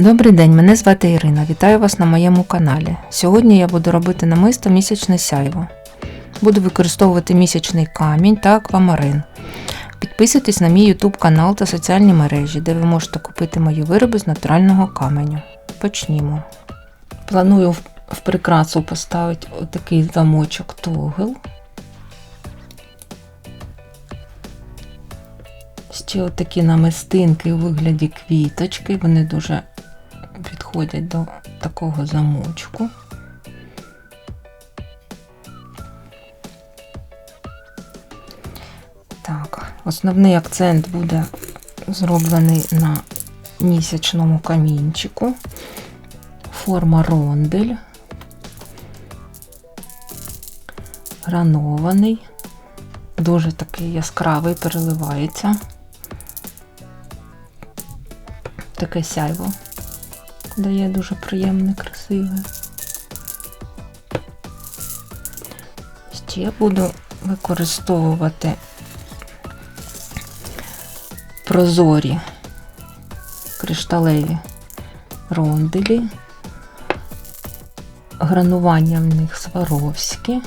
Добрий день, мене звати Ірина. Вітаю вас на моєму каналі. Сьогодні я буду робити намисто місячне сяйво. Буду використовувати місячний камінь та аквамарин. Підписуйтесь на мій YouTube канал та соціальні мережі, де ви можете купити мої вироби з натурального каменю. Почнімо. Планую в- прикрасу поставити отакий замочок тогл. Ще отакі намистинки у вигляді квіточки. Вони дуже підходять до такого замочку. Так, основний акцент буде зроблений на місячному камінчику. Форма рондель. Гранований. Дуже такий яскравий, переливається. Таке сяйво дає дуже приємне, красиве. Ще буду використовувати прозорі кришталеві ронделі. Гранування в них сваровські.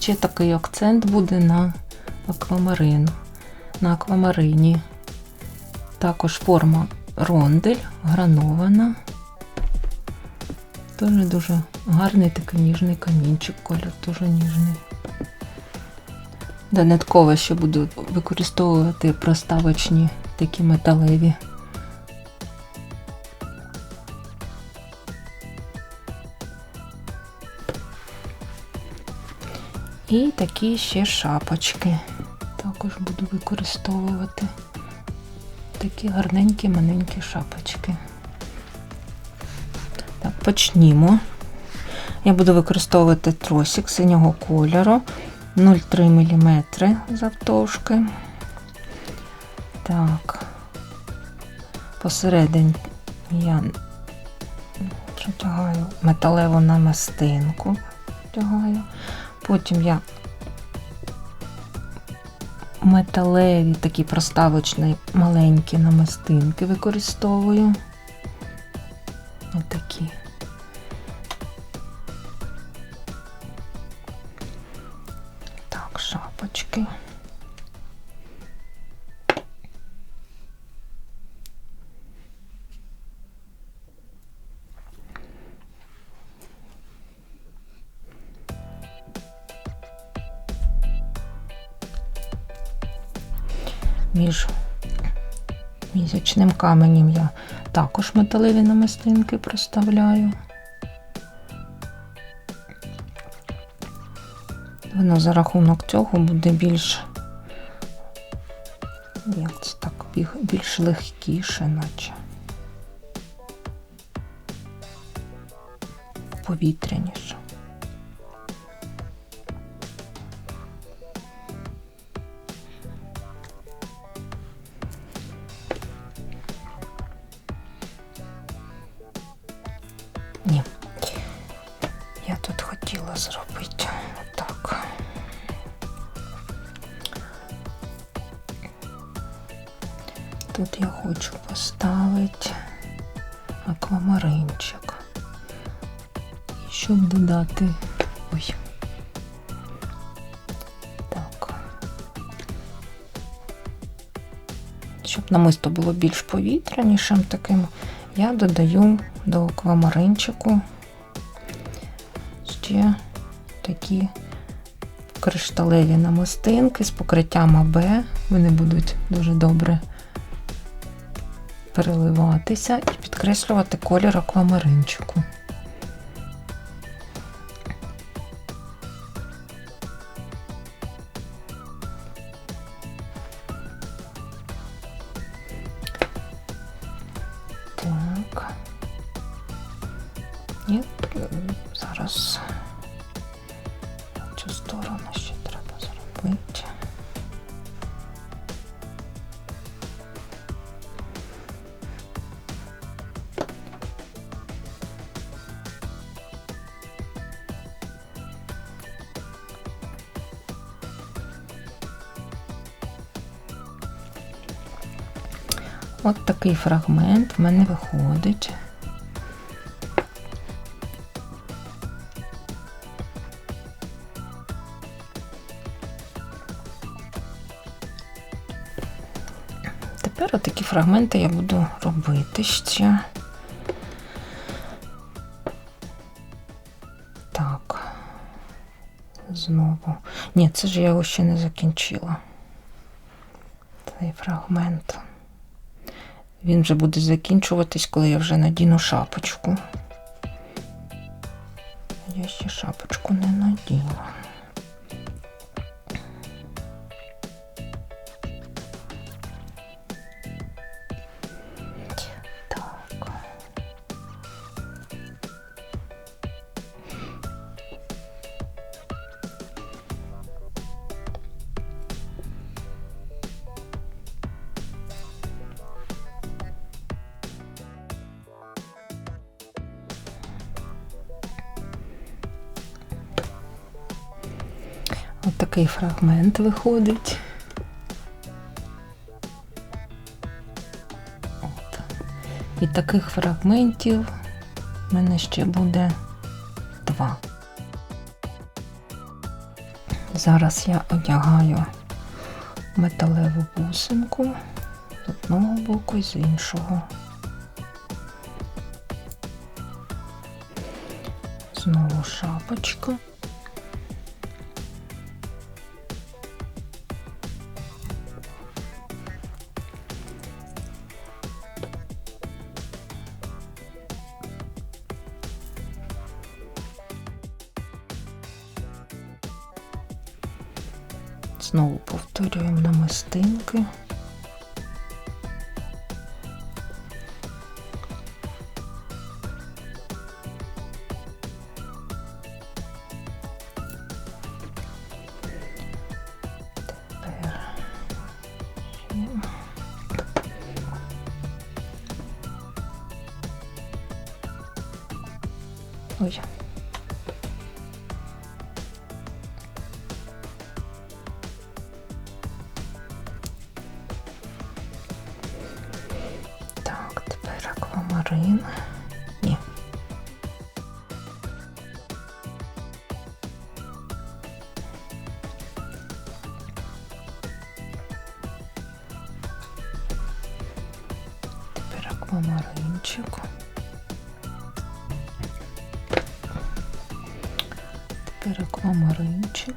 Ще такий акцент буде на аквамарин. На аквамарині. Також форма рондель, гранована. Дуже дуже гарний такий ніжний камінчик, колір дуже ніжний. Додатково ще буду використовувати проставочні такі металеві. І такі ще шапочки. Також буду використовувати такі гарненькі маленькі шапочки. Так, почнімо. Я буду використовувати тросик синього кольору 0,3 мм завтовшки. Так, посередині я протягаю металеву намастинку. Протягаю. Потім я металеві такі проставочні маленькі намистинки використовую. Отакі. Місячним каменем я також металеві намистинки проставляю. Воно за рахунок цього буде більш, як це так, більш легкіше, наче. Повітряніше. Поставити аквамаринчик. Щоб додати. Ой. Так. Щоб намисто було більш повітрянішим таким, я додаю до аквамаринчику ще такі кришталеві намистинки з покриттям АБ. Вони будуть дуже добре переливатися і підкреслювати колір аквамаринчику. Так. І зараз От такий фрагмент в мене виходить. Тепер отакі фрагменти я буду робити ще. Так. Знову. Ні, це ж я його ще не закінчила. Цей фрагмент. Він вже буде закінчуватись, коли я вже надіну шапочку. Я ще шапочку не наділа. Такий фрагмент виходить. От. І таких фрагментів в мене ще буде два. Зараз я одягаю металеву бусинку з одного боку і з іншого. Знову шапочка. Намистинки. Аквамаринчик. Тепер аквамаринчик.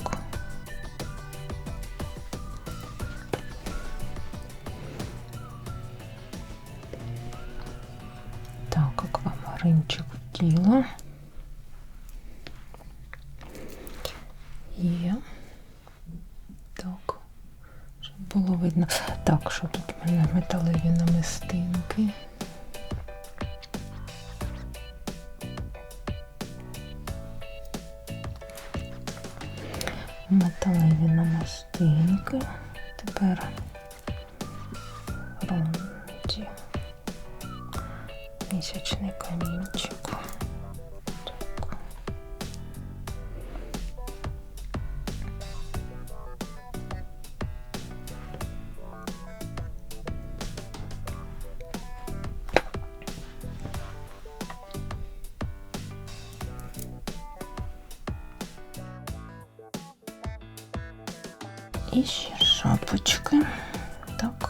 Так, аквамаринчик в тіло. Є. Так. Щоб було видно. Так, що тут в мене металеві намистинки. Тепер І ще шапочки. Так.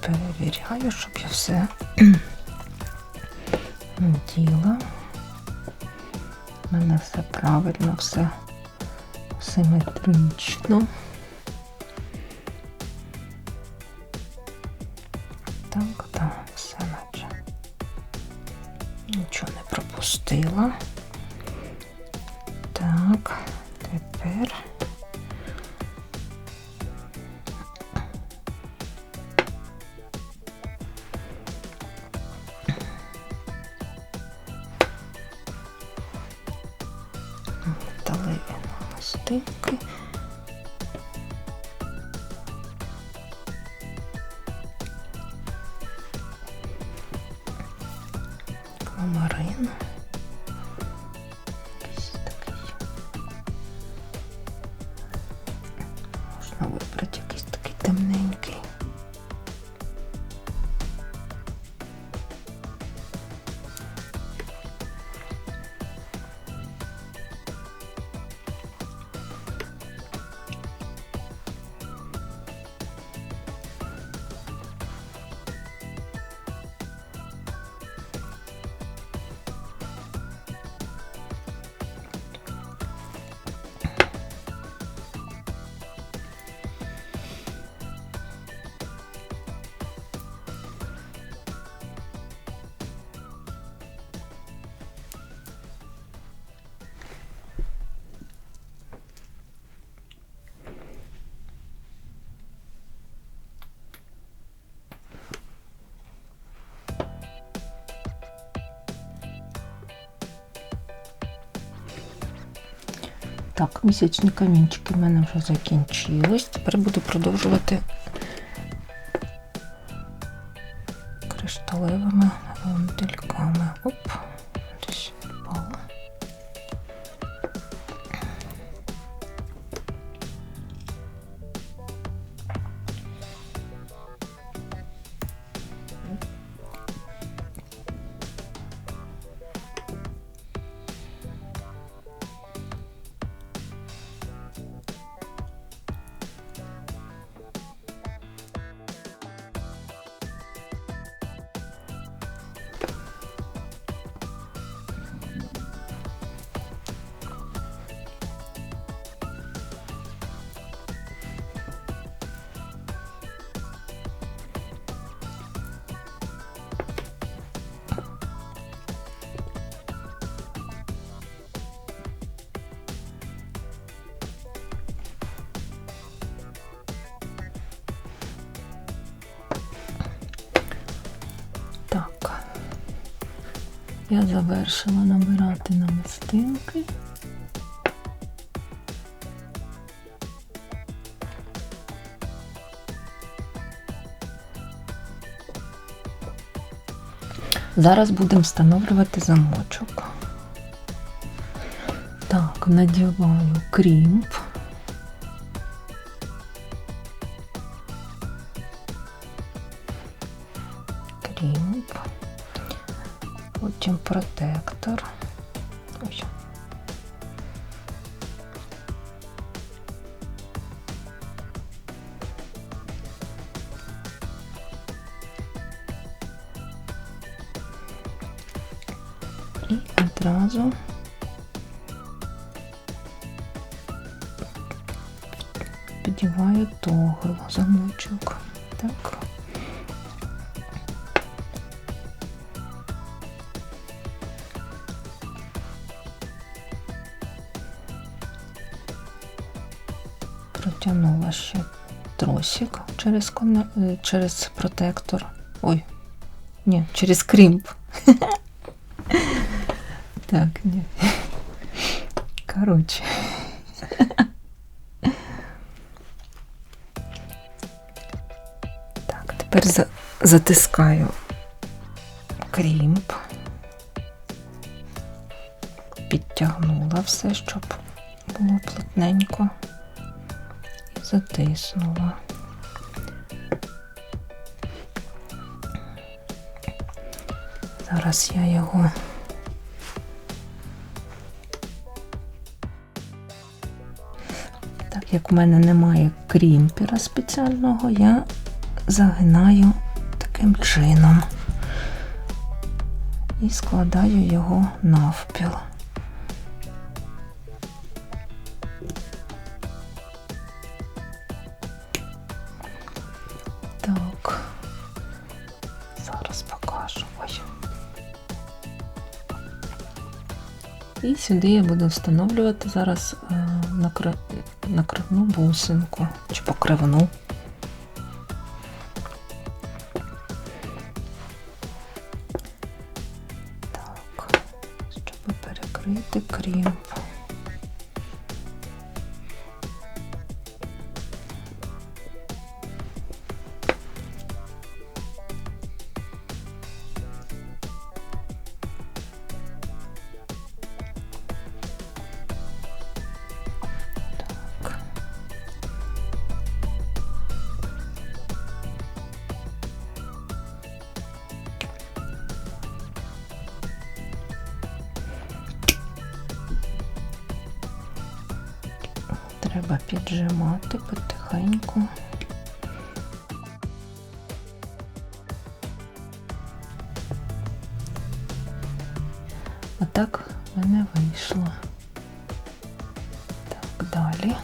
Перевіряю, щоб я все діла. У мене все правильно, все симетрично. Намистинки. Так, місячні камінчики в мене вже закінчились. Тепер буду продовжувати Я завершила набирати намистинки. Зараз будемо встановлювати замочок. Так, надіваю крімп. Одразу підіваю тогл замочок. Так. протягнула ще тросик через, коне... е, через протектор. Ой, ні, через крімп. Так, ні. Коротше. Так, тепер за... затискаю крімп. Підтягнула все, щоб було плотненько і затиснула. Зараз я його як в мене немає крімпера спеціального, я загинаю таким чином і складаю його навпіл. Так, зараз покажу. Ой. І сюди я буду встановлювати зараз е. Накривну бусинку чи покривну. Так, щоб перекрити крімп. Отак в мене вийшло. Так, далі.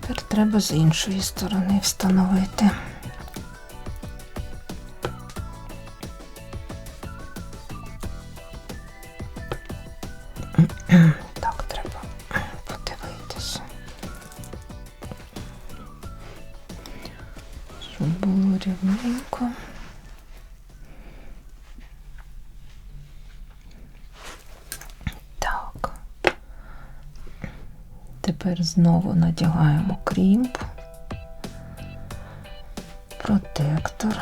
Тепер треба з іншої сторони встановити. Рівненько. Так. Тепер знову надягаємо крімп. Протектор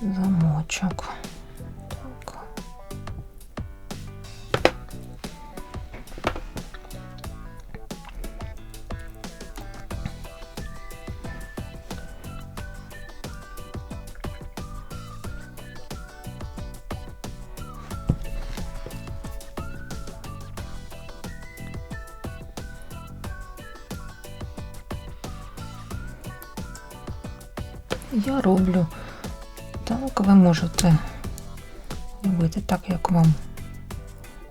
замочок. Так. Я роблю так, ви можете робити так, як вам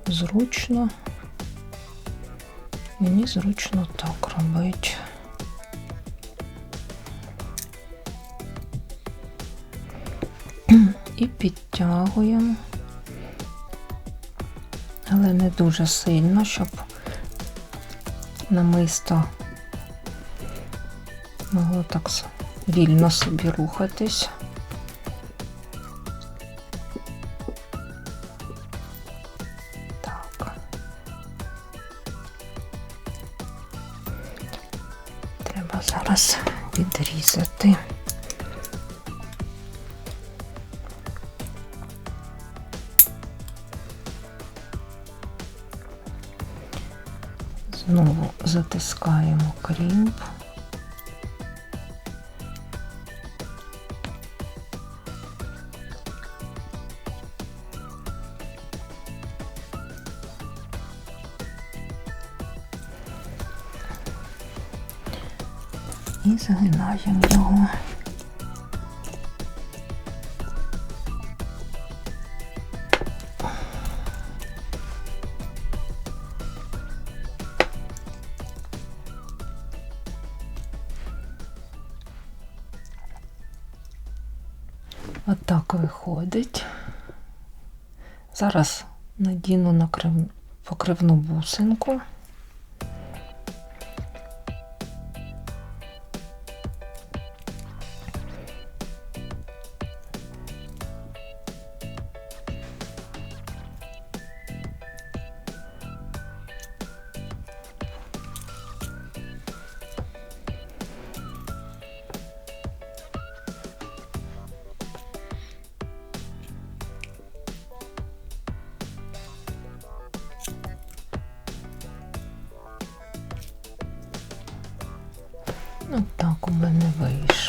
зручно. Мені зручно так робити. І підтягуємо, але не дуже сильно, щоб намисто могло так вільно собі рухатись. Треба зараз відрізати. Знову затискаємо крімп. Загинаємо його. Отак виходить. Зараз надіну накрив... покривну бусинку.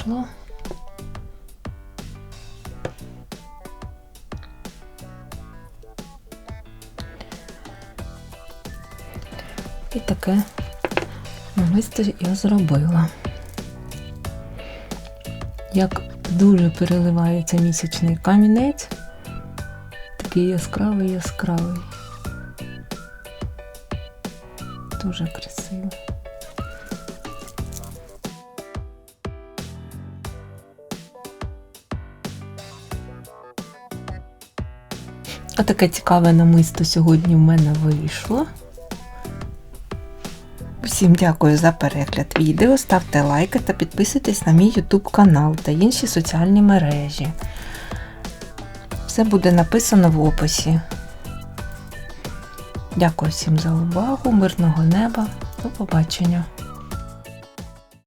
Вийшло. І таке намисто я зробила. Як дуже переливається місячний камінець, такий яскравий яскравий. Дуже красиво. Отаке цікаве намисто сьогодні в мене вийшло. Всім дякую за перегляд відео. Ставте лайки та підписуйтесь на мій YouTube канал та інші соціальні мережі. Все буде написано в описі. Дякую всім за увагу, мирного неба. До побачення!